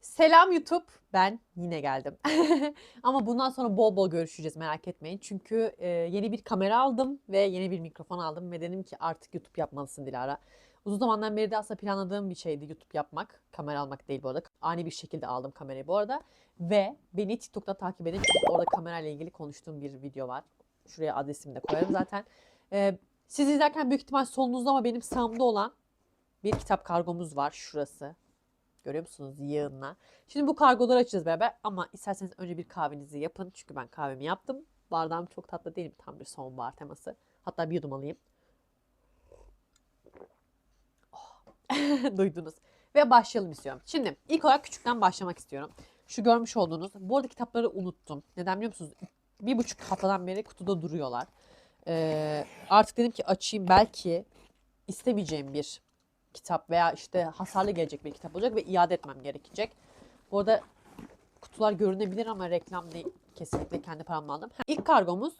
Selam YouTube. Ben yine geldim. Ama bundan sonra bol bol görüşeceğiz merak etmeyin. Çünkü e, yeni bir kamera aldım ve yeni bir mikrofon aldım ve dedim ki artık YouTube yapmalısın Dilara. Uzun zamandan beri de aslında planladığım bir şeydi YouTube yapmak. Kamera almak değil bu arada. Ani bir şekilde aldım kamerayı bu arada. Ve beni TikTok'ta takip edin. Orada kamerayla ilgili konuştuğum bir video var. Şuraya adresimi de koyarım zaten. E, siz izlerken büyük ihtimal solunuzda ama benim sağımda olan bir kitap kargomuz var. Şurası. Görüyor musunuz yığınla? Şimdi bu kargoları açacağız beraber ama isterseniz önce bir kahvenizi yapın. Çünkü ben kahvemi yaptım. Bardağım çok tatlı değil mi? Tam bir sonbahar teması. Hatta bir yudum alayım. Oh. Duydunuz. Ve başlayalım istiyorum. Şimdi ilk olarak küçükten başlamak istiyorum. Şu görmüş olduğunuz, bu arada kitapları unuttum. Neden biliyor musunuz? Bir buçuk haftadan beri kutuda duruyorlar. Ee, artık dedim ki açayım belki istemeyeceğim bir kitap veya işte hasarlı gelecek bir kitap olacak ve iade etmem gerekecek. Bu arada kutular görünebilir ama reklam değil. Kesinlikle kendi paramla aldım. İlk kargomuz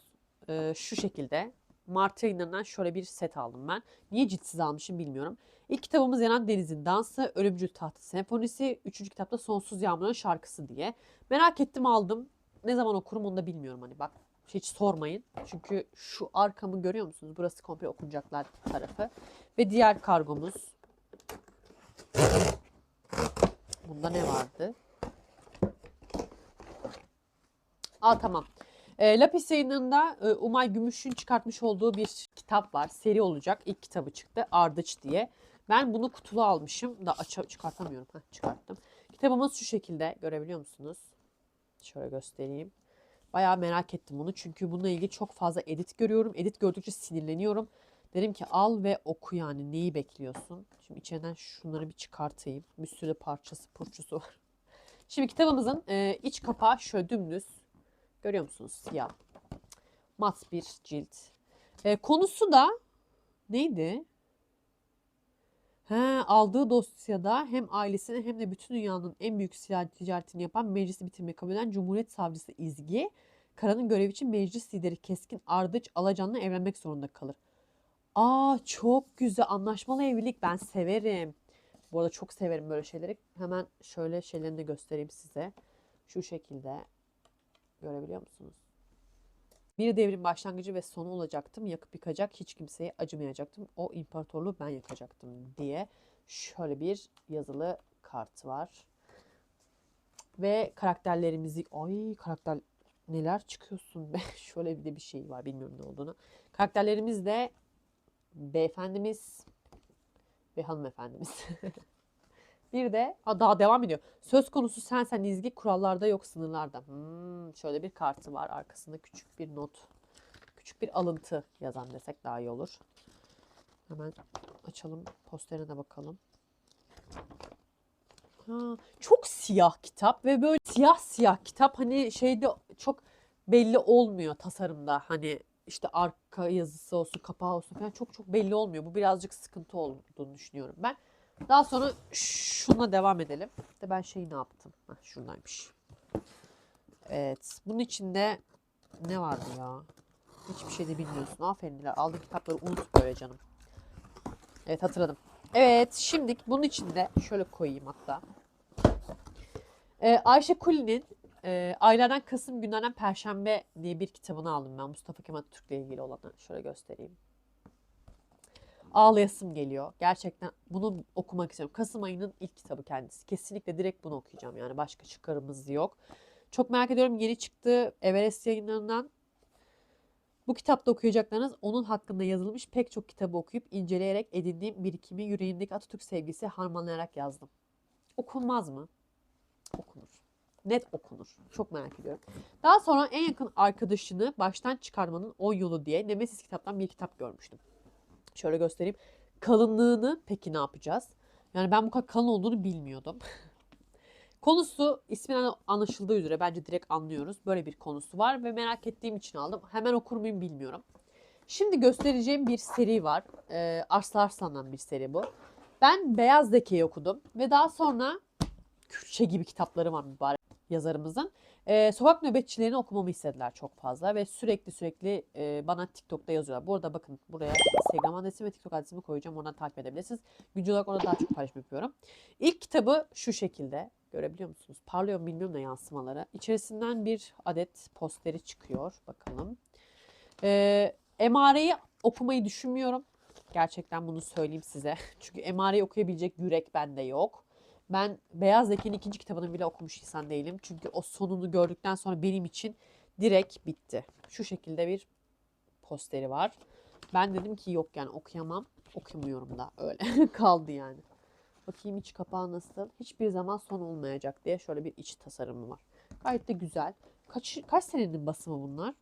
e, şu şekilde. Mart ayından şöyle bir set aldım ben. Niye ciltsiz almışım bilmiyorum. İlk kitabımız Yanan Deniz'in Dansı, Ölümcül Tahtı Senfonisi, üçüncü kitapta Sonsuz Yağmur'un Şarkısı diye. Merak ettim aldım. Ne zaman okurum onu da bilmiyorum hani bak. Hiç sormayın. Çünkü şu arkamı görüyor musunuz? Burası komple okunacaklar tarafı. Ve diğer kargomuz Bunda ne vardı? Aa tamam. E, Lapis yayınında e, Umay Gümüş'ün çıkartmış olduğu bir kitap var. Seri olacak. İlk kitabı çıktı. Ardıç diye. Ben bunu kutulu almışım da aç çıkartamıyorum. Heh, çıkarttım. Kitabımız şu şekilde. Görebiliyor musunuz? Şöyle göstereyim. Bayağı merak ettim bunu. Çünkü bununla ilgili çok fazla edit görüyorum. Edit gördükçe sinirleniyorum. Dedim ki al ve oku yani neyi bekliyorsun? Şimdi içinden şunları bir çıkartayım. Bir sürü parçası purçusu var. Şimdi kitabımızın e, iç kapağı şöyle dümdüz. Görüyor musunuz? Siyah. Mat bir cilt. E, konusu da neydi? He, aldığı dosyada hem ailesine hem de bütün dünyanın en büyük silah ticaretini yapan meclisi bitirmeyi kabul eden Cumhuriyet Savcısı İzgi, Kara'nın görevi için meclis lideri Keskin Ardıç Alacan'la evlenmek zorunda kalır. Aa çok güzel anlaşmalı evlilik ben severim. Bu arada çok severim böyle şeyleri. Hemen şöyle şeylerini de göstereyim size. Şu şekilde görebiliyor musunuz? Bir devrin başlangıcı ve sonu olacaktım. Yakıp yıkacak hiç kimseye acımayacaktım. O imparatorluğu ben yakacaktım diye şöyle bir yazılı kart var. Ve karakterlerimizi ay karakter neler çıkıyorsun be. şöyle bir de bir şey var bilmiyorum ne olduğunu. Karakterlerimiz de beyefendimiz ve hanımefendimiz. bir de ha, daha devam ediyor. Söz konusu sen sen izgi kurallarda yok sınırlarda. Hmm, şöyle bir kartı var arkasında küçük bir not. Küçük bir alıntı yazan desek daha iyi olur. Hemen açalım posterine bakalım. Ha, çok siyah kitap ve böyle siyah siyah kitap hani şeyde çok belli olmuyor tasarımda. Hani işte arka yazısı olsun, kapağı olsun falan çok çok belli olmuyor. Bu birazcık sıkıntı olduğunu düşünüyorum ben. Daha sonra şuna devam edelim. De ben şeyi ne yaptım? Heh, şuradaymış. Evet. Bunun içinde ne vardı ya? Hiçbir şey de bilmiyorsun. Aferin Dilar. Aldığın kitapları unut böyle canım. Evet hatırladım. Evet şimdi bunun içinde şöyle koyayım hatta. Ee, Ayşe Kuli'nin e, Aylardan Kasım Günlerden Perşembe diye bir kitabını aldım ben Mustafa Kemal Türk'le ilgili olanı. Şöyle göstereyim. Ağlayasım geliyor. Gerçekten bunu okumak istiyorum. Kasım ayının ilk kitabı kendisi. Kesinlikle direkt bunu okuyacağım. Yani başka çıkarımız yok. Çok merak ediyorum. Yeni çıktığı Everest yayınlarından bu kitapta okuyacaklarınız onun hakkında yazılmış pek çok kitabı okuyup inceleyerek edindiğim birikimi yüreğimdeki Atatürk sevgisi harmanlayarak yazdım. Okunmaz mı? Okunur net okunur. Çok merak ediyorum. Daha sonra en yakın arkadaşını baştan çıkarmanın 10 yolu diye Nemesis kitaptan bir kitap görmüştüm. Şöyle göstereyim. Kalınlığını peki ne yapacağız? Yani ben bu kadar kalın olduğunu bilmiyordum. Konusu isminden anlaşıldığı üzere bence direkt anlıyoruz. Böyle bir konusu var ve merak ettiğim için aldım. Hemen okur muyum bilmiyorum. Şimdi göstereceğim bir seri var. Ee, Arslan Arslan'dan bir seri bu. Ben Beyaz Zeke'yi okudum ve daha sonra Kürtçe gibi kitapları var mübarek yazarımızın. E, sokak nöbetçilerini okumamı istediler çok fazla ve sürekli sürekli e, bana TikTok'ta yazıyorlar. Bu arada bakın buraya Instagram adresimi ve TikTok adresimi koyacağım. Oradan takip edebilirsiniz. Güncel olarak orada daha çok paylaşım yapıyorum. İlk kitabı şu şekilde. Görebiliyor musunuz? Parlıyor mu bilmiyorum da yansımaları. İçerisinden bir adet posteri çıkıyor. Bakalım. Ee, emareyi okumayı düşünmüyorum. Gerçekten bunu söyleyeyim size. Çünkü emareyi okuyabilecek yürek bende yok. Ben Beyaz Zeki'nin ikinci kitabını bile okumuş insan değilim. Çünkü o sonunu gördükten sonra benim için direkt bitti. Şu şekilde bir posteri var. Ben dedim ki yok yani okuyamam. Okumuyorum da öyle kaldı yani. Bakayım iç kapağı nasıl? Hiçbir zaman son olmayacak diye şöyle bir iç tasarımı var. Gayet de güzel. Kaç, kaç senenin basımı bunlar?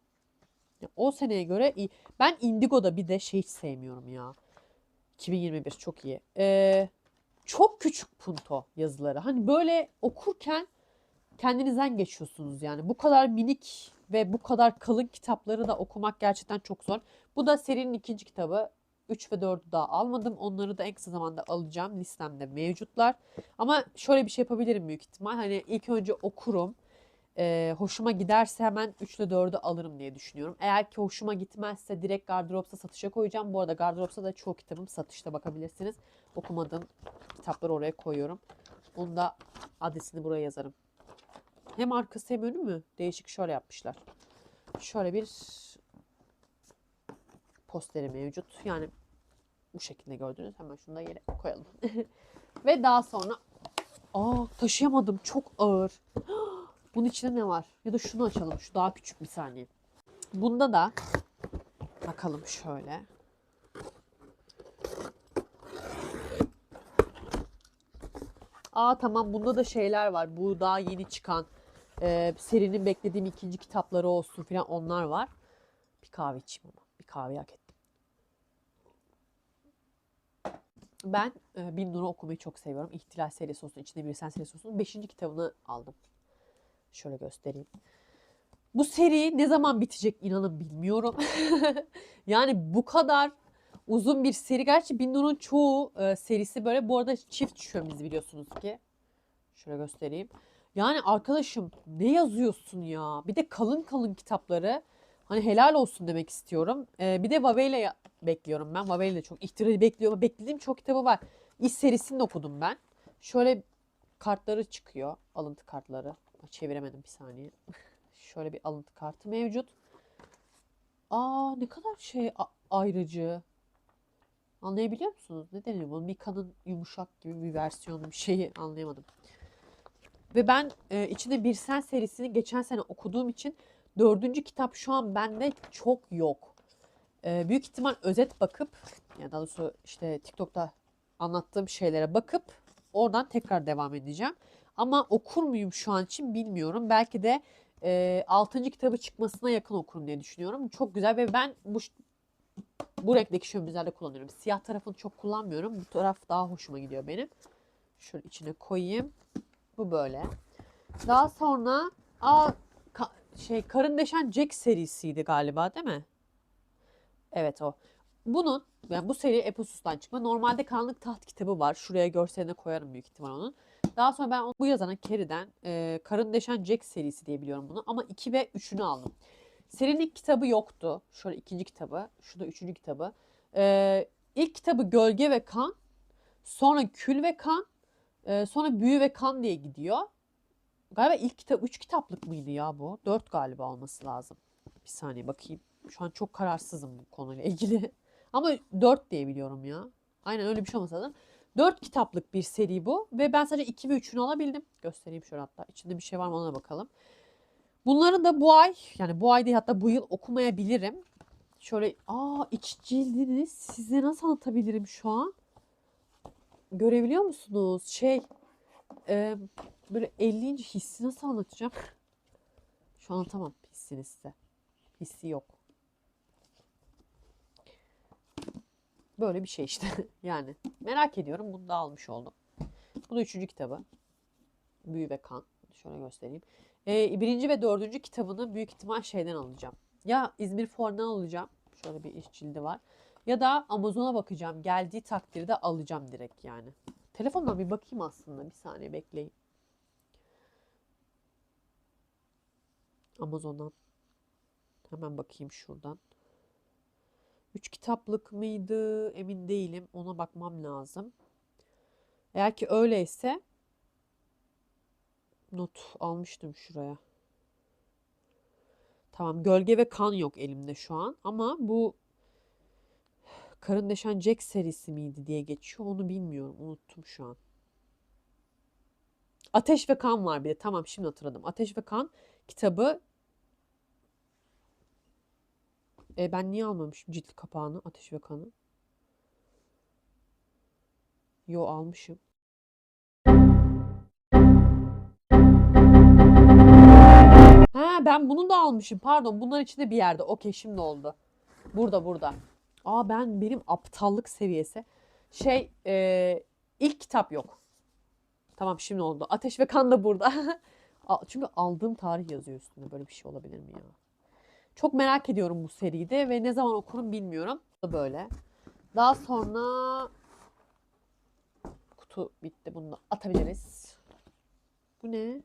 Ya, o seneye göre iyi. Ben Indigo'da bir de şey hiç sevmiyorum ya. 2021 çok iyi. Ee, çok küçük punto yazıları. Hani böyle okurken kendinizden geçiyorsunuz yani. Bu kadar minik ve bu kadar kalın kitapları da okumak gerçekten çok zor. Bu da serinin ikinci kitabı. 3 ve 4'ü daha almadım. Onları da en kısa zamanda alacağım. Listemde mevcutlar. Ama şöyle bir şey yapabilirim büyük ihtimal. Hani ilk önce okurum. Ee, hoşuma giderse hemen 3 ile 4'ü alırım diye düşünüyorum. Eğer ki hoşuma gitmezse direkt Gardırops'a satışa koyacağım. Bu arada Gardırops'a da çoğu kitabım satışta bakabilirsiniz. Okumadığım kitapları oraya koyuyorum. Onu da adresini buraya yazarım. Hem arkası hem önü mü? Değişik şöyle yapmışlar. Şöyle bir posteri mevcut. Yani bu şekilde gördünüz. Hemen şunu da yere koyalım. Ve daha sonra aa taşıyamadım. Çok ağır. Bunun içinde ne var? Ya da şunu açalım. Şu daha küçük bir saniye. Bunda da bakalım şöyle. Aa tamam bunda da şeyler var. Bu daha yeni çıkan e, serinin beklediğim ikinci kitapları olsun filan onlar var. Bir kahve içeyim ama. Bir kahve hak ettim. Ben e, Bin Nur'u okumayı çok seviyorum. İhtilal serisi olsun, içinde bir sen serisi olsun. Beşinci kitabını aldım. Şöyle göstereyim. Bu seri ne zaman bitecek inanın bilmiyorum. yani bu kadar uzun bir seri. Gerçi Bin Nur'un çoğu e, serisi böyle. Bu arada çift şömiz biliyorsunuz ki. Şöyle göstereyim. Yani arkadaşım ne yazıyorsun ya? Bir de kalın kalın kitapları. Hani helal olsun demek istiyorum. Ee, bir de Vaveyle ya- bekliyorum ben. Vaveyle de çok ihtirali bekliyorum. Beklediğim çok kitabı var. İş serisini de okudum ben. Şöyle kartları çıkıyor. Alıntı kartları. Çeviremedim bir saniye. Şöyle bir alıntı kartı mevcut. Aa ne kadar şey ayrıcı. Anlayabiliyor musunuz? Ne deniyor bu? Mika'nın yumuşak gibi bir versiyonu bir şeyi anlayamadım. Ve ben e, içinde Bir Sen serisini geçen sene okuduğum için dördüncü kitap şu an bende çok yok. E, büyük ihtimal özet bakıp ya daha doğrusu işte TikTok'ta anlattığım şeylere bakıp oradan tekrar devam edeceğim. Ama okur muyum şu an için bilmiyorum. Belki de e, 6. kitabı çıkmasına yakın okurum diye düşünüyorum. Çok güzel ve ben bu bu renkteki şömizlerde kullanıyorum. Siyah tarafını çok kullanmıyorum. Bu taraf daha hoşuma gidiyor benim. Şöyle içine koyayım. Bu böyle. Daha sonra aa, ka- şey Karın Deşen Jack serisiydi galiba değil mi? Evet o. Bunun yani bu seri Eposus'tan çıkma. Normalde Karanlık Taht kitabı var. Şuraya görseline koyarım büyük ihtimal onun. Daha sonra ben bu yazana Kerry'den e, Karın Deşen Jack serisi diye biliyorum bunu. Ama 2 ve 3'ünü aldım. Serinin ilk kitabı yoktu. Şöyle ikinci kitabı. Şu üçüncü kitabı. E, ilk kitabı Gölge ve Kan. Sonra Kül ve Kan. e, sonra Büyü ve Kan diye gidiyor. Galiba ilk kitap 3 kitaplık mıydı ya bu? 4 galiba olması lazım. Bir saniye bakayım. Şu an çok kararsızım bu konuyla ilgili. Ama 4 diye biliyorum ya. Aynen öyle bir şey olması lazım. 4 kitaplık bir seri bu. Ve ben sadece 2 ve 3'ünü alabildim. Göstereyim şöyle hatta. İçinde bir şey var mı ona bakalım. Bunları da bu ay yani bu ay değil hatta bu yıl okumayabilirim. Şöyle aa iç cildini size nasıl anlatabilirim şu an? Görebiliyor musunuz? Şey e, böyle 50. hissi nasıl anlatacağım? Şu an anlatamam hissini size. Hissi yok. Böyle bir şey işte. yani merak ediyorum. Bunu da almış oldum. Bu da üçüncü kitabı. Büyü ve Kan. Şöyle göstereyim. Ee, birinci ve dördüncü kitabını büyük ihtimal şeyden alacağım. Ya İzmir Fuarı'ndan alacağım. Şöyle bir iç cildi var. Ya da Amazon'a bakacağım. Geldiği takdirde alacağım direkt yani. Telefondan bir bakayım aslında. Bir saniye bekleyin. Amazon'dan. Hemen bakayım şuradan. Üç kitaplık mıydı? Emin değilim. Ona bakmam lazım. Eğer ki öyleyse not almıştım şuraya. Tamam gölge ve kan yok elimde şu an ama bu Karın Deşen Jack serisi miydi diye geçiyor onu bilmiyorum unuttum şu an. Ateş ve Kan var bir de tamam şimdi hatırladım. Ateş ve Kan kitabı e, ben niye almamışım cilt kapağını Ateş ve Kan'ı? Yo almışım. Ben bunu da almışım. Pardon bunların içinde bir yerde. Okey şimdi oldu. Burada burada. Aa ben benim aptallık seviyesi. Şey e, ilk kitap yok. Tamam şimdi oldu. Ateş ve Kan da burada. Çünkü aldığım tarih yazıyor üstünde. Böyle bir şey olabilir mi ya? Çok merak ediyorum bu seride ve ne zaman okurum bilmiyorum. Böyle. Daha sonra kutu bitti. Bunu atabiliriz. Bu ne?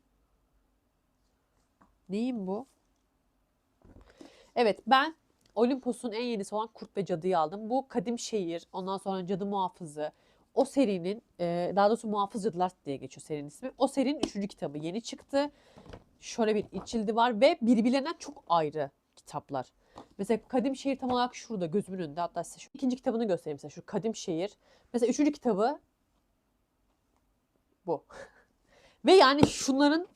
Neyim bu? Evet ben Olimpos'un en yenisi olan Kurt ve Cadı'yı aldım. Bu Kadim Şehir, ondan sonra Cadı Muhafızı. O serinin, e, daha doğrusu Muhafız Cadılar diye geçiyor serinin ismi. O serinin üçüncü kitabı yeni çıktı. Şöyle bir iç cildi var ve birbirlerinden çok ayrı kitaplar. Mesela Kadim Şehir tam olarak şurada gözümün önünde. Hatta size şu ikinci kitabını göstereyim size. Şu Kadim Şehir. Mesela üçüncü kitabı bu. ve yani şunların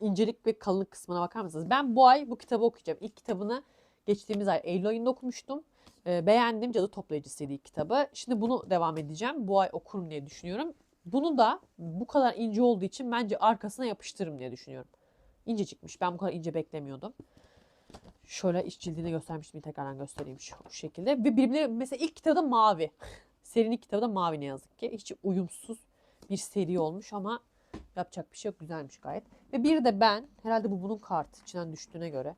incelik ve kalınlık kısmına bakar mısınız? Ben bu ay bu kitabı okuyacağım. İlk kitabını geçtiğimiz ay Eylül ayında okumuştum. Ee, beğendim. Cadı Toplayıcısıydı ilk kitabı. Şimdi bunu devam edeceğim. Bu ay okurum diye düşünüyorum. Bunu da bu kadar ince olduğu için bence arkasına yapıştırırım diye düşünüyorum. İnce çıkmış. Ben bu kadar ince beklemiyordum. Şöyle iç cildini göstermiştim. Tekrardan göstereyim şu, şu şekilde. Ve birbirleri mesela ilk kitabı da mavi. Serinin kitabı da mavi ne yazık ki. Hiç uyumsuz bir seri olmuş ama yapacak bir şey yok. Güzelmiş gayet. Ve bir de ben herhalde bu bunun kartı içinden düştüğüne göre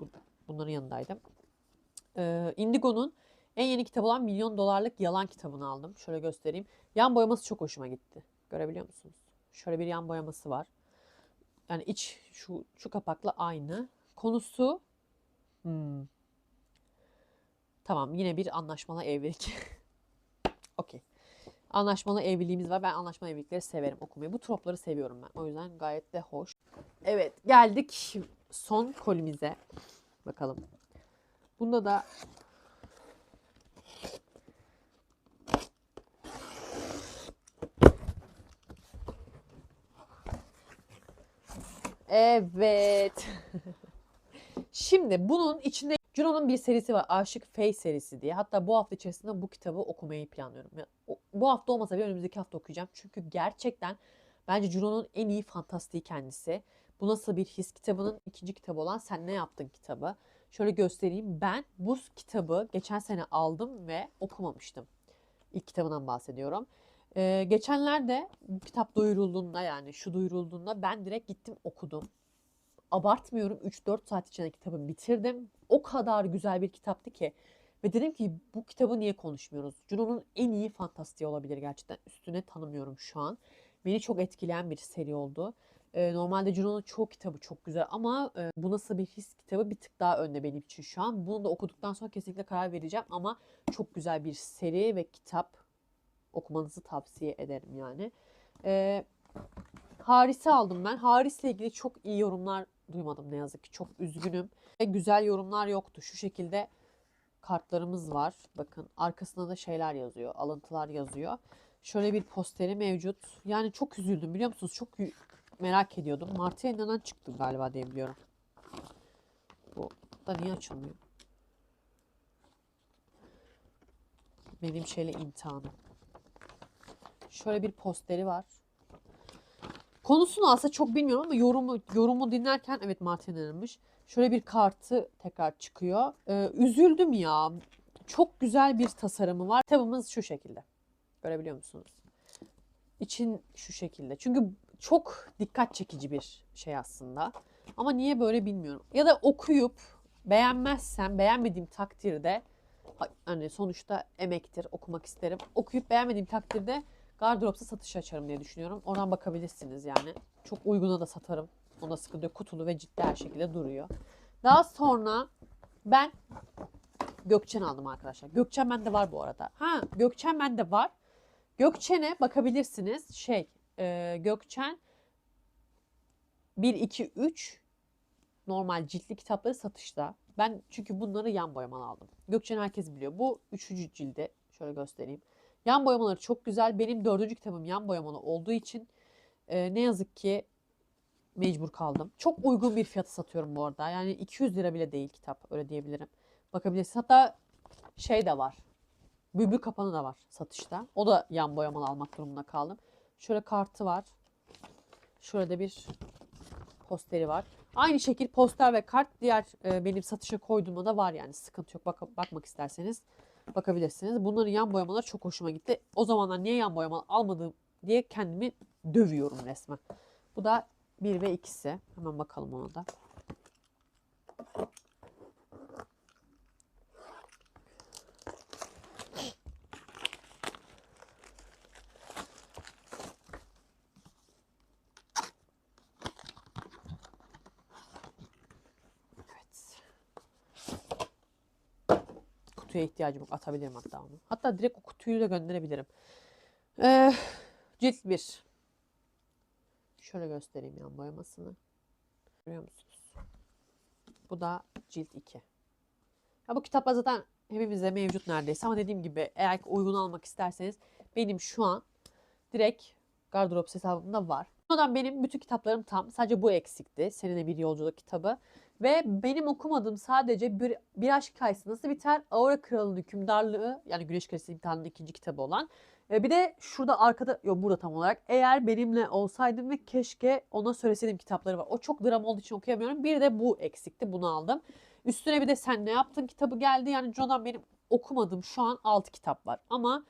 burada, bunların yanındaydım. Ee, Indigo'nun en yeni kitabı olan Milyon Dolarlık Yalan kitabını aldım. Şöyle göstereyim. Yan boyaması çok hoşuma gitti. Görebiliyor musunuz? Şöyle bir yan boyaması var. Yani iç şu şu kapakla aynı. Konusu hmm. Tamam yine bir anlaşmalı evlilik. Okey. Anlaşmalı evliliğimiz var. Ben anlaşmalı evlilikleri severim okumayı. Bu tropları seviyorum ben. O yüzden gayet de hoş. Evet geldik son kolimize. Bakalım. Bunda da Evet. Şimdi bunun içinde Juno'nun bir serisi var. Aşık Faye serisi diye. Hatta bu hafta içerisinde bu kitabı okumayı planlıyorum. Ya, o- bu hafta olmasa bile önümüzdeki hafta okuyacağım. Çünkü gerçekten bence Juno'nun en iyi fantastiği kendisi. Bu nasıl bir his kitabının ikinci kitabı olan Sen Ne Yaptın kitabı. Şöyle göstereyim. Ben bu kitabı geçen sene aldım ve okumamıştım. İlk kitabından bahsediyorum. Ee, geçenlerde bu kitap duyurulduğunda yani şu duyurulduğunda ben direkt gittim okudum. Abartmıyorum 3-4 saat içinde kitabı bitirdim. O kadar güzel bir kitaptı ki. Ve dedim ki bu kitabı niye konuşmuyoruz? Juno'nun en iyi fantastiği olabilir gerçekten. Üstüne tanımıyorum şu an. Beni çok etkileyen bir seri oldu. Ee, normalde Juno'nun çoğu kitabı çok güzel ama e, bu nasıl bir his kitabı bir tık daha önde benim için şu an. Bunu da okuduktan sonra kesinlikle karar vereceğim ama çok güzel bir seri ve kitap okumanızı tavsiye ederim yani. Ee, Haris'i aldım ben. Haris'le ilgili çok iyi yorumlar duymadım ne yazık ki. Çok üzgünüm. Ve güzel yorumlar yoktu. Şu şekilde kartlarımız var. Bakın arkasında da şeyler yazıyor. Alıntılar yazıyor. Şöyle bir posteri mevcut. Yani çok üzüldüm biliyor musunuz? Çok merak ediyordum. Mart ayından çıktı galiba diye. Bu da niye açılmıyor? Benim şeyle imtihanım. Şöyle bir posteri var. Konusunu aslında çok bilmiyorum ama yorumu yorumu dinlerken evet Martin Hanım'mış. Şöyle bir kartı tekrar çıkıyor. Ee, üzüldüm ya. Çok güzel bir tasarımı var. Kitabımız şu şekilde. Görebiliyor musunuz? İçin şu şekilde. Çünkü çok dikkat çekici bir şey aslında. Ama niye böyle bilmiyorum. Ya da okuyup beğenmezsem, beğenmediğim takdirde hani sonuçta emektir, okumak isterim. Okuyup beğenmediğim takdirde gardıropta satış açarım diye düşünüyorum. Oradan bakabilirsiniz yani. Çok uyguna da satarım. Onda sıkıntı yok. Kutulu ve ciddi her şekilde duruyor. Daha sonra ben Gökçen aldım arkadaşlar. Gökçen bende var bu arada. Ha Gökçen bende var. Gökçen'e bakabilirsiniz. Şey e, Gökçen 1, 2, 3 normal ciltli kitapları satışta. Ben çünkü bunları yan boyamalı aldım. Gökçen herkes biliyor. Bu üçüncü cildi. Şöyle göstereyim. Yan boyamaları çok güzel. Benim dördüncü kitabım yan boyamalı olduğu için e, ne yazık ki mecbur kaldım. Çok uygun bir fiyata satıyorum bu arada. Yani 200 lira bile değil kitap öyle diyebilirim. Bakabilirsiniz. Hatta şey de var. Bülbül kapanı da var satışta. O da yan boyamalı almak durumunda kaldım. Şöyle kartı var. Şurada bir posteri var. Aynı şekil poster ve kart diğer e, benim satışa koyduğumda da var yani sıkıntı yok. Bak, bakmak isterseniz bakabilirsiniz. Bunların yan boyamaları çok hoşuma gitti. O zamanlar niye yan boyamalı almadım diye kendimi dövüyorum resmen. Bu da 1 ve ikisi. Hemen bakalım ona da. Evet. Kutuya ihtiyacım yok. Atabilirim hatta onu. Hatta direkt o kutuyu da gönderebilirim. Ee, cilt 1. Şöyle göstereyim yan boyamasını. Görüyor musunuz? Bu da cilt 2. Ya bu kitaplar zaten hepimizde mevcut neredeyse ama dediğim gibi eğer uygun almak isterseniz benim şu an direkt gardırop hesabımda var. Sonradan benim bütün kitaplarım tam. Sadece bu eksikti. Seninle bir yolculuk kitabı. Ve benim okumadığım sadece bir, bir aşk hikayesi nasıl biter? Aura Kralı'nın hükümdarlığı yani Güneş Kraliçesi İmtihanı'nın ikinci kitabı olan. E, bir de şurada arkada, yok burada tam olarak. Eğer benimle olsaydım ve keşke ona söyleseydim kitapları var. O çok dram olduğu için okuyamıyorum. Bir de bu eksikti. Bunu aldım. Üstüne bir de sen ne yaptın kitabı geldi. Yani John'dan benim okumadığım şu an 6 kitap var. Ama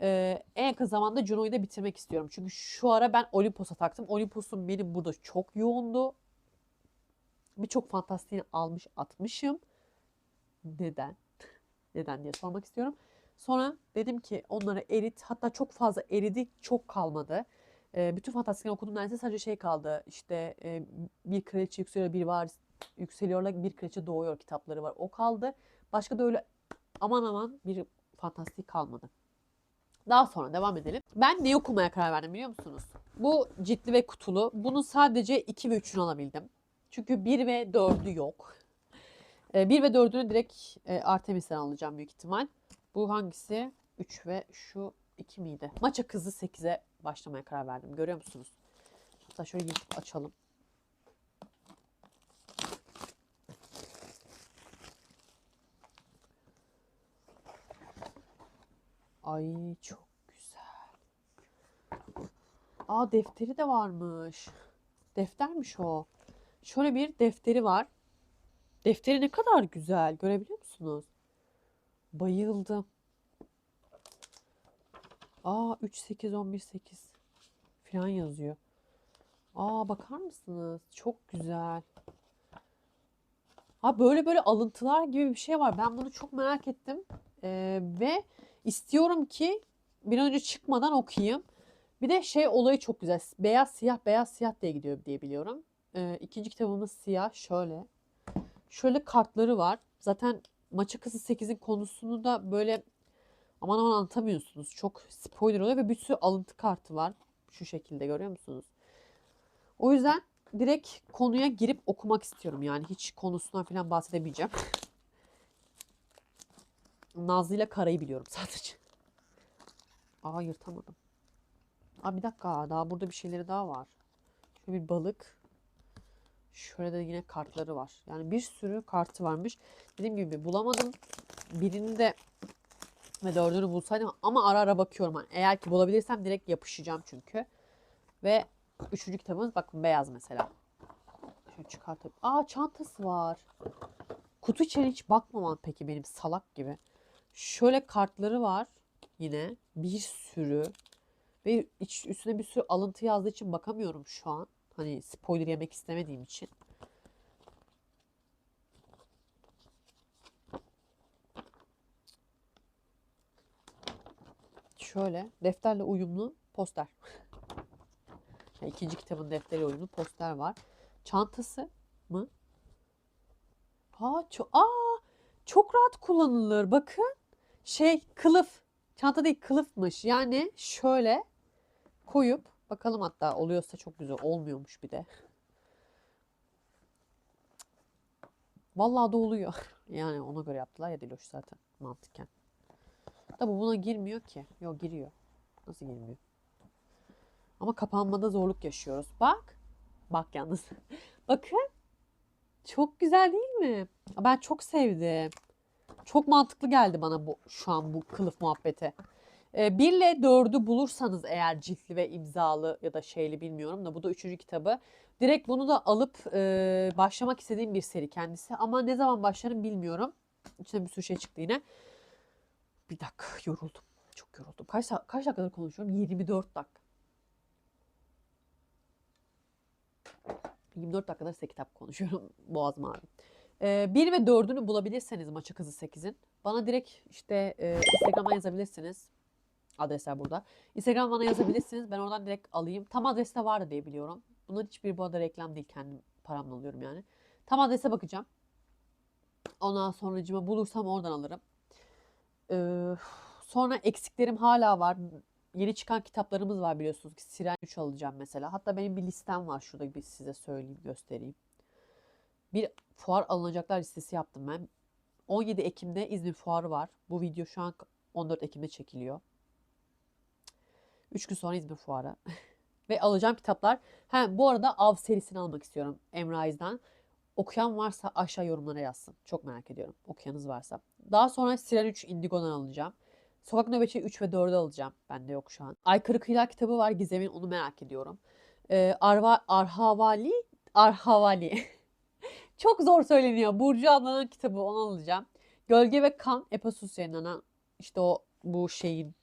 e, en yakın zamanda Juno'yu da bitirmek istiyorum. Çünkü şu ara ben Olimpos'a taktım. Olimpos'un benim burada çok yoğundu. Birçok fantastiğini almış atmışım. Neden? Neden diye sormak istiyorum. Sonra dedim ki onları erit. Hatta çok fazla eridi. Çok kalmadı. E, bütün fantastikleri okudum neredeyse sadece şey kaldı. İşte e, bir kraliçe yükseliyor, bir varis yükseliyorlar, bir kraliçe doğuyor kitapları var. O kaldı. Başka da öyle aman aman bir fantastik kalmadı. Daha sonra devam edelim. Ben ne okumaya karar verdim biliyor musunuz? Bu ciltli ve kutulu. Bunun sadece 2 ve 3'ünü alabildim. Çünkü 1 ve 4'ü yok. 1 ve 4'ünü direkt e, Artemis'ten alacağım büyük ihtimal. Bu hangisi? 3 ve şu 2 miydi? Maça kızı 8'e başlamaya karar verdim. Görüyor musunuz? Hatta şöyle yırtıp açalım. Ay çok güzel. Aa defteri de varmış. Deftermiş o. Şöyle bir defteri var. Defteri ne kadar güzel. Görebiliyor musunuz? Bayıldım. Aa 3 8 11 8 falan yazıyor. Aa bakar mısınız? Çok güzel. Ha böyle böyle alıntılar gibi bir şey var. Ben bunu çok merak ettim. Ee, ve istiyorum ki bir önce çıkmadan okuyayım. Bir de şey olayı çok güzel. Beyaz siyah beyaz siyah diye gidiyor diye biliyorum. Ee, ikinci kitabımız siyah şöyle. Şöyle kartları var. Zaten Maça Kızı 8'in konusunu da böyle aman aman anlatamıyorsunuz. Çok spoiler oluyor ve bir sürü alıntı kartı var. Şu şekilde görüyor musunuz? O yüzden direkt konuya girip okumak istiyorum. Yani hiç konusundan falan bahsedemeyeceğim. Nazlı ile Kara'yı biliyorum sadece. Aa yırtamadım. Aa bir dakika daha burada bir şeyleri daha var. Şöyle bir balık. Şöyle de yine kartları var. Yani bir sürü kartı varmış. Dediğim gibi bulamadım. Birini de ve dördünü bulsaydım ama ara ara bakıyorum. Yani eğer ki bulabilirsem direkt yapışacağım çünkü. Ve üçüncü kitabımız bakın beyaz mesela. Şöyle çıkartıp. Aa çantası var. Kutu içine hiç bakmamam peki benim salak gibi. Şöyle kartları var yine. Bir sürü. Ve iç, üstüne bir sürü alıntı yazdığı için bakamıyorum şu an. Hani spoiler yemek istemediğim için. Şöyle defterle uyumlu poster. yani ikinci kitabın defterle uyumlu poster var. Çantası mı? Ha, çok, aa, çok rahat kullanılır. Bakın. Şey kılıf. Çanta değil kılıfmış. Yani şöyle koyup Bakalım hatta oluyorsa çok güzel. Olmuyormuş bir de. Vallahi da oluyor. yani ona göre yaptılar ya Diloş zaten mantıken. Tabi buna girmiyor ki. Yok giriyor. Nasıl girmiyor? Ama kapanmada zorluk yaşıyoruz. Bak. Bak yalnız. Bakın. Çok güzel değil mi? Ben çok sevdim. Çok mantıklı geldi bana bu şu an bu kılıf muhabbeti. 1 ile 4'ü bulursanız eğer ciltli ve imzalı ya da şeyli bilmiyorum da bu da 3. kitabı. Direkt bunu da alıp e, başlamak istediğim bir seri kendisi. Ama ne zaman başlarım bilmiyorum. İçine bir sürü şey çıktı yine. Bir dakika yoruldum. Çok yoruldum. Kaç, kaç dakikadır konuşuyorum? 24 dakika. 24 dakikadır size kitap konuşuyorum. Boğazım ağrıyor. Ee, 1 ve 4'ünü bulabilirseniz maçı kızı 8'in. Bana direkt işte e, Instagram'a yazabilirsiniz. Adresler burada. Instagram bana yazabilirsiniz. Ben oradan direkt alayım. Tam adreste vardı diye biliyorum. Bunların hiçbir bu arada reklam değil. Kendim paramla alıyorum yani. Tam adrese bakacağım. Ondan sonra bulursam oradan alırım. Ee, sonra eksiklerim hala var. Yeni çıkan kitaplarımız var biliyorsunuz ki Siren 3 alacağım mesela. Hatta benim bir listem var şurada bir size söyleyeyim göstereyim. Bir fuar alınacaklar listesi yaptım ben. 17 Ekim'de İzmir fuarı var. Bu video şu an 14 Ekim'de çekiliyor. 3 gün sonra İzmir fuarı. Ve alacağım kitaplar. Ha, bu arada Av serisini almak istiyorum Emraiz'den. Okuyan varsa aşağı yorumlara yazsın. Çok merak ediyorum. Okuyanız varsa. Daha sonra Siren 3 Indigo'dan alacağım. Sokak Nöbetçi 3 ve 4'ü alacağım. Bende yok şu an. Aykırı Kıyılar kitabı var. Gizem'in onu merak ediyorum. Ee, Arva, Arhavali Arhavali. Çok zor söyleniyor. Burcu Adnan'ın kitabı onu alacağım. Gölge ve Kan Epasus yayınlanan işte o bu şeyin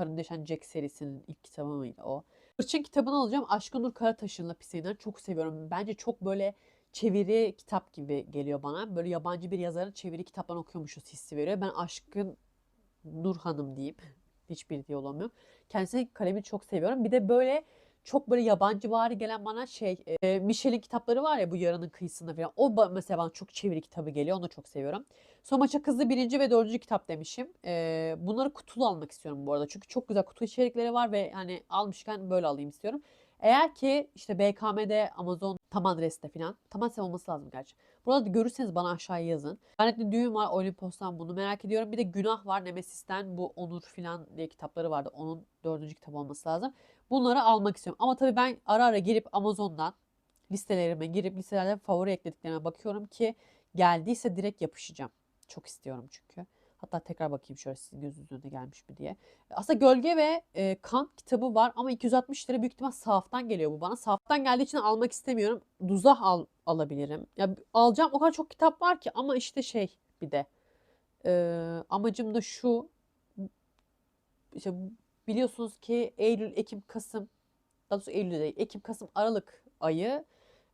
Karın Deşen Jack serisinin ilk kitabı mıydı o? Hırçın kitabını alacağım. Aşkın Nur Karataş'ın Lapisinden çok seviyorum. Bence çok böyle çeviri kitap gibi geliyor bana. Böyle yabancı bir yazarın çeviri kitaplarını okuyormuşuz hissi veriyor. Ben Aşkın Nur Hanım diyeyim. Hiçbir diyalogum yok. Kendisi kalemi çok seviyorum. Bir de böyle çok böyle yabancı vari gelen bana şey e, Michel'in kitapları var ya bu Yaranın Kıyısında falan. O mesela bana çok çeviri kitabı geliyor. Onu çok seviyorum. Somaça Kızı birinci ve dördüncü kitap demişim. E, bunları kutulu almak istiyorum bu arada. Çünkü çok güzel kutu içerikleri var ve hani almışken böyle alayım istiyorum. Eğer ki işte BKM'de, Amazon tam adreste falan. Tam adreste olması lazım gerçi. Burada görürseniz bana aşağıya yazın. Lanetli Düğün var Olimpos'tan bunu merak ediyorum. Bir de Günah var Nemesis'ten bu Onur falan diye kitapları vardı. Onun dördüncü kitabı olması lazım. Bunları almak istiyorum. Ama tabii ben ara ara girip Amazon'dan listelerime girip listelerde favori eklediklerime bakıyorum ki geldiyse direkt yapışacağım. Çok istiyorum çünkü. Hatta tekrar bakayım şöyle sizin gözünüzün önüne gelmiş mi diye. Aslında Gölge ve e, Kan kitabı var ama 260 lira büyük ihtimal sahaftan geliyor bu bana. Sahaftan geldiği için almak istemiyorum. Duzah al, alabilirim. Ya alacağım o kadar çok kitap var ki ama işte şey bir de e, amacım da şu işte biliyorsunuz ki Eylül, Ekim, Kasım daha doğrusu Eylül değil, Ekim, Kasım, Aralık ayı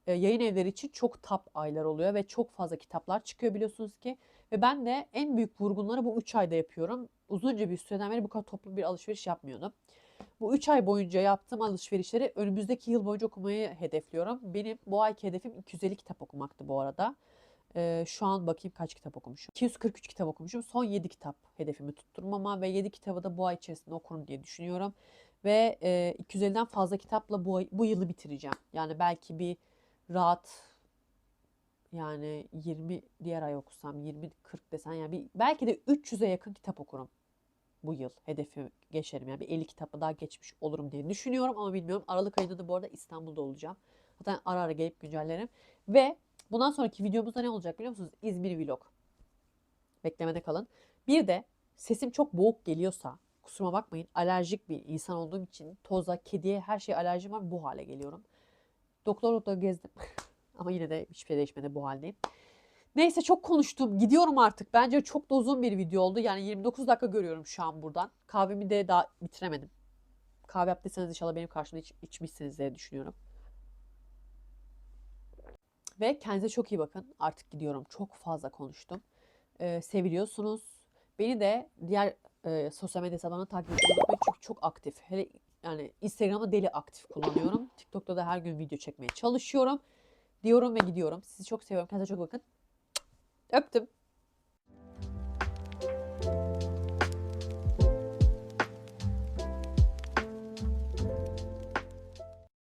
e, yayın evleri için çok tap aylar oluyor ve çok fazla kitaplar çıkıyor biliyorsunuz ki. Ve ben de en büyük vurgunları bu 3 ayda yapıyorum. Uzunca bir süreden beri bu kadar toplu bir alışveriş yapmıyordum. Bu 3 ay boyunca yaptığım alışverişleri önümüzdeki yıl boyunca okumayı hedefliyorum. Benim bu ayki hedefim 250 kitap okumaktı bu arada. Ee, şu an bakayım kaç kitap okumuşum. 243 kitap okumuşum. Son 7 kitap hedefimi tutturmama ve 7 kitabı da bu ay içerisinde okurum diye düşünüyorum. Ve e, 250'den fazla kitapla bu, ay, bu yılı bitireceğim. Yani belki bir rahat yani 20 diğer ay okusam 20-40 desen yani bir, belki de 300'e yakın kitap okurum bu yıl. Hedefi geçerim yani bir 50 kitapla daha geçmiş olurum diye düşünüyorum ama bilmiyorum. Aralık ayında da bu arada İstanbul'da olacağım. Zaten ara ara gelip güncellerim. Ve bundan sonraki videomuzda ne olacak biliyor musunuz? İzmir vlog. Beklemede kalın. Bir de sesim çok boğuk geliyorsa kusuruma bakmayın. Alerjik bir insan olduğum için toza, kediye her şeye alerjim var. Bu hale geliyorum. Doktor gezdim. Ama yine de hiçbir şey değişmedi bu haldeyim. Neyse çok konuştum. Gidiyorum artık. Bence çok da uzun bir video oldu. Yani 29 dakika görüyorum şu an buradan. Kahvemi de daha bitiremedim. Kahve yaptıysanız inşallah benim karşımda iç, içmişsiniz diye düşünüyorum. Ve kendinize çok iyi bakın. Artık gidiyorum. Çok fazla konuştum. Ee, seviliyorsunuz. Beni de diğer e, sosyal medya hesaplarına takip etmeyi unutmayın. Çünkü çok aktif. Hele yani Instagram'da deli aktif kullanıyorum. TikTok'ta da her gün video çekmeye çalışıyorum. Diyorum ve gidiyorum. Sizi çok seviyorum. Kendinize çok bakın. Öptüm.